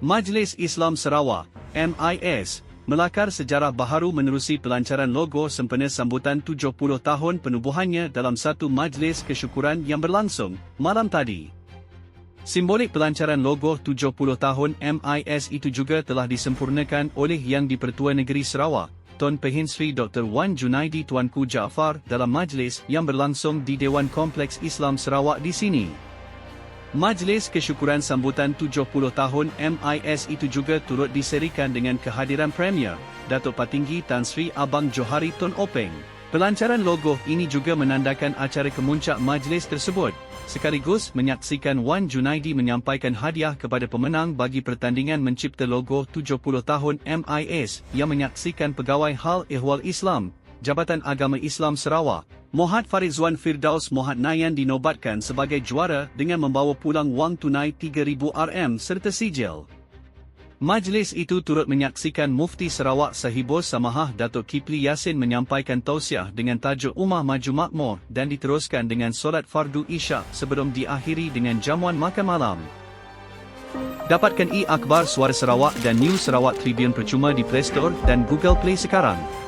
Majlis Islam Sarawak, MIS, melakar sejarah baharu menerusi pelancaran logo sempena sambutan 70 tahun penubuhannya dalam satu majlis kesyukuran yang berlangsung malam tadi. Simbolik pelancaran logo 70 tahun MIS itu juga telah disempurnakan oleh Yang di-Pertua Negeri Sarawak, Tun Pehin Sri Dr. Wan Junaidi Tuanku Jaafar dalam majlis yang berlangsung di Dewan Kompleks Islam Sarawak di sini. Majlis kesyukuran sambutan 70 tahun MIS itu juga turut diserikan dengan kehadiran Premier, Datuk Patinggi Tan Sri Abang Johari Tun Openg. Pelancaran logo ini juga menandakan acara kemuncak majlis tersebut, sekaligus menyaksikan Wan Junaidi menyampaikan hadiah kepada pemenang bagi pertandingan mencipta logo 70 tahun MIS yang menyaksikan Pegawai Hal Ehwal Islam, Jabatan Agama Islam Sarawak, Mohad Farizwan Firdaus Mohad Nayan dinobatkan sebagai juara dengan membawa pulang wang tunai 3000 RM serta sijil. Majlis itu turut menyaksikan Mufti Sarawak Sahibul Samahah Datuk Kipli Yasin menyampaikan tausiah dengan tajuk Ummah Maju Makmur dan diteruskan dengan solat fardu isyak sebelum diakhiri dengan jamuan makan malam. Dapatkan e-akhbar Suara Sarawak dan News Sarawak Tribune percuma di Play Store dan Google Play sekarang.